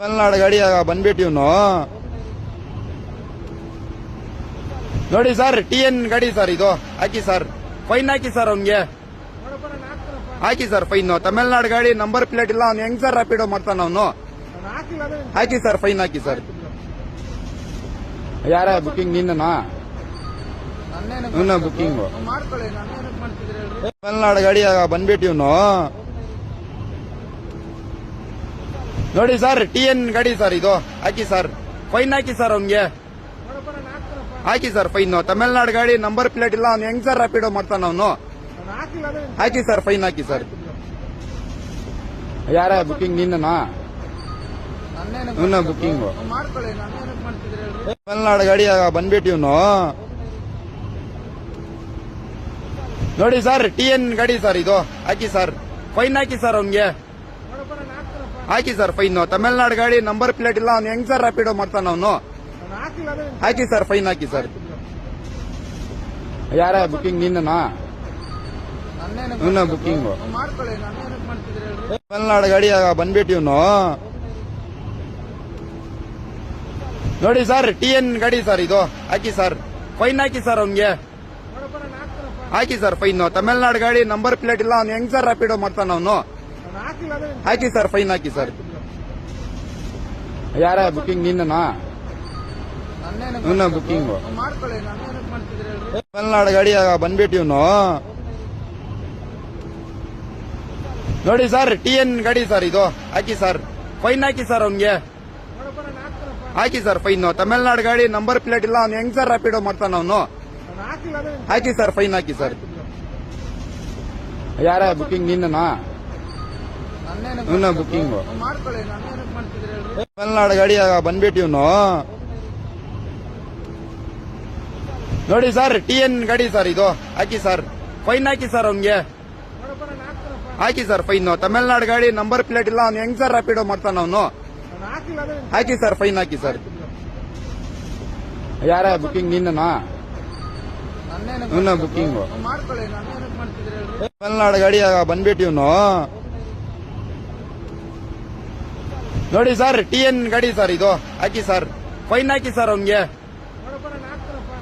ತಮಿಳ್ನಾಡು ಗಾಡಿ ಬಂದ್ಬಿಟ್ಟು ಇವನು. ನೋಡಿ ಸರ್ ಟಿ ಎನ್ ಗಾಡಿ ಸರ್ ಇದು. ಹಾಕಿ ಸರ್. ಫೈನ್ ಹಾಕಿ ಸರ್ ಅವನ್ಗೆ. ಹಾಕಿ ಸರ್ ಫೈನ್. ತಮಿಳ್ನಾಡು ಗಾಡಿ ನಂಬರ್ ಪ್ಲೇಟ್ ಇಲ್ಲ ಅವ್ನು ಹೆಂಗ್ ಸರ್ ರಾಪಿಡ್ ಮಾಡ್ತಾನ ಅವನು? ಹಾಕಿ ಸರ್ ಫೈನ್ ಹಾಕಿ ಸರ್. ಯಾರ ಬುಕಿಂಗ್ ನಿನ್ನನಾ? ಇವನ ಬುಕಿಂಗ್ ತಮಿಳ್ನಾಡು ಗಾಡಿ ಬಂದ್ಬಿಟ್ಟು ಇವನು. ನೋಡಿ ಸರ್ ಟಿ ಎನ್ ಗಾಡಿ ಸರ್ ಇದು. ಹಾಕಿ ಸರ್. ಫೈನ್ ಹಾಕಿ ಸರ್ ಅವ್ನಿಗೆ. ಹಾಕಿ ಸರ್ ಫೈನ್. ತಮಿಳ್ನಾಡು ಗಾಡಿ ನಂಬರ್ ಪ್ಲೇಟ್ ಇಲ್ಲ, ಅವ್ನು ಹೆಂಗ್ ಸರ್ ರ್ಯಾಪಿಡೋ ಮಾಡ್ತಾನ ಅವನು? ಹಾಕಿ ಸರ್ ಫೈನ್ ಹಾಕಿ ಸರ್. ಯಾರ ಬುಕಿಂಗ್ ನನ್ನೇನು? ಇವನ ಬುಕಿಂಗ್ ತಮಿಳ್ನಾಡು ಗಾಡಿ ಬಂದ್ಬಿಟ್ಟು ಇವನು. ನೋಡಿ ಸರ್ ಟಿ ಎನ್ ಗಾಡಿ ಸರ್ ಇದು. ಹಾಕಿ ಸರ್. ಫೈನ್ ಹಾಕಿ ಸರ್ ಅವ್ನಿಗೆ. ಹಾಕಿ ಸರ್ ಫೈನ್ ತಮಿಳ್ನಾಡು ಗಾಡಿ ನಂಬರ್ ಪ್ಲೇಟ್ ಇಲ್ಲ, ಅವ್ನು ಹೆಂಗ್ ಸರ್ ರಾಪಿಡೋ ಮಾಡ್ತಾನ ಅವನು? ಹಾಕಿ ಸರ್ ಫೈನ್ ಹಾಕಿ ಸರ್. ಯಾರ ಬುಕಿಂಗ್ ನಿನ್ನನಾ? ಇವನ ಬುಕಿಂಗ್ ತಮಿಳ್ನಾಡು ಗಾಡಿ ಬಂದ್ಬಿಟ್ಟು ಇವನು. ನೋಡಿ ಸರ್ ಟಿ ಎನ್ ಗಾಡಿ ಸರ್ ಇದು. ಹಾಕಿ ಸರ್. ಫೈನ್ ಹಾಕಿ ಸರ್ ಅವನ್ಗೆ. ಹಾಕಿ ಸರ್ ಫೈನ್ ತಮಿಳ್ನಾಡು ಗಾಡಿ ನಂಬರ್ ಪ್ಲೇಟ್ ಇಲ್ಲ, ಅವ್ನು ಹೆಂಗ್ ಸರ್ ರಾಪಿಡೋ ಮಾಡ್ತಾನ ಅವನು? ಹಾಕಿ ಸರ್ ಫೈನ್ ಹಾಕಿ ಸರ್. ಯಾರ ನಿನ್ನನಾ? ನನ್ನೇನು ಇವನ ತಮಿಳ್ನಾಡು ಗಾಡಿ ಬಂದ್ಬಿಟ್ಟು ಇವನು. ನೋಡಿ ಸರ್ ಟಿ ಎನ್ ಗಾಡಿ ಸರ್ ಇದು. ಹಾಕಿ ಸರ್. ಫೈನ್ ಹಾಕಿ ಸರ್ ಅವನ್ಗೆ. ಹಾಕಿ ಸರ್ ಫೈನ್ ತಮಿಳ್ನಾಡು ಗಾಡಿ ನಂಬರ್ ಪ್ಲೇಟ್ ಇಲ್ಲ, ಅವ್ನು ಹೆಂಗ್ ಸರ್ ರ್ಯಾಪಿಡೋ ಮಾಡ್ತಾನ ಅವನು? ಹಾಕಿ ಸರ್ ಫೈನ್ ಹಾಕಿ ಸರ್. ಯಾರ ಬುಕಿಂಗ್ ನಿನ್ನನಾ? ನನ್ನೇನು ಇವನ ಬುಕಿಂಗ್ ಮಾಡ್ಕೊಳ್ಳಿ ನಾನು ಏನಕ್ಕೆ ಮಾಡ್ತಿದ್ರಿ ಹೇಳ್ರಿ ತಮಿಳ್ನಾಡು ಗಾಡಿ ಬಂದ್ಬಿಟ್ಟು ಇವನು. ನೋಡಿ ಸರ್ ಟಿ ಎನ್ ಗಾಡಿ ಸರ್ ಇದು. ಹಾಕಿ ಸರ್. ಫೈನ್ ಹಾಕಿ ಸರ್ ಅವನ್ಗೆ. ಹಾಕಿ ಸರ್ ಫೈನ್. ತಮಿಳ್ನಾಡು ಗಾಡಿ ನಂಬರ್ ಪ್ಲೇಟ್ ಇಲ್ಲ, ಅವ್ನು ಹೆಂಗ್ ಸರ್ ರ್ಯಾಪಿಡೋ ಮಾಡ್ತಾನ ಅವನು? ಹಾಕಿ ಸರ್, ಫೈನ್ ಹಾಕಿ ಸರ್. ಯಾರ ಬುಕ್ಕಿಂಗ್ ನಿನ್ನನಾ? ಇವನ್ನ ಬುಕ್ಕಿಂಗು ತಮಿಳ್ನಾಡು ಗಾಡಿ ಬಂದ್ಬಿಟ್ಟು ಇವನು. ನೋಡಿ ಸರ್ ಟಿ ಎನ್ ಗಾಡಿ ಸರ್ ಇದು. ಹಾಕಿ ಸರ್. ಫೈನ್ ಹಾಕಿ ಸರ್ ಅವ್ನಿಗೆ.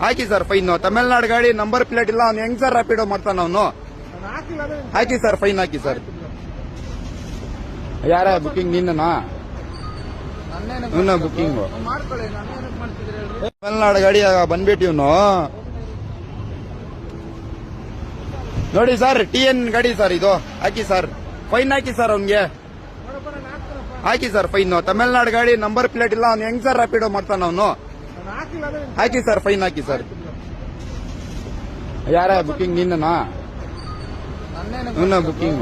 ಹಾಕಿ ಸರ್ ಫೈನ್ ತಮಿಳ್ನಾಡು ಗಾಡಿ ನಂಬರ್ ಪ್ಲೇಟ್ ಇಲ್ಲ, ಅವ್ನು ಹೆಂಗ್ ಸರ್ ರಾಪಿಡ್ ಮಾಡ್ತಾನ ಅವನು? ಹಾಕಿ ಸರ್ ಫೈನ್ ಹಾಕಿ ಸರ್. ಯಾರ ಬುಕಿಂಗ್ ನಿನ್ನನಾ? ಇವನ ಹೇಳ್ರಿ ತಮಿಳ್ನಾಡು ಗಾಡಿ ಬಂದ್ಬಿಟ್ಟು ಇವನು. ನೋಡಿ ಸರ್ ಟಿ ಎನ್ ಗಾಡಿ ಸರ್ ಇದು. ಹಾಕಿ ಸರ್. ಫೈನ್ ಹಾಕಿ ಸರ್ ಅವ್ನಿಗೆ. ಹಾಕಿ ಸರ್ ಫೈನ್ ತಮಿಳ್ನಾಡು ಗಾಡಿ ನಂಬರ್ ಪ್ಲೇಟ್ ಇಲ್ಲ ಅವ್ನು ಹೆಂಗ್ ಸರ್ ರ್ಯಾಪಿಡೋ ಮಾಡ್ತಾನ ಅವನು? ಹಾಕಿ ಸರ್ ಫೈನ್ ಹಾಕಿ ಸರ್. ಯಾರ ಬುಕಿಂಗ್ ನಿನ್ನನಾ? Booking booking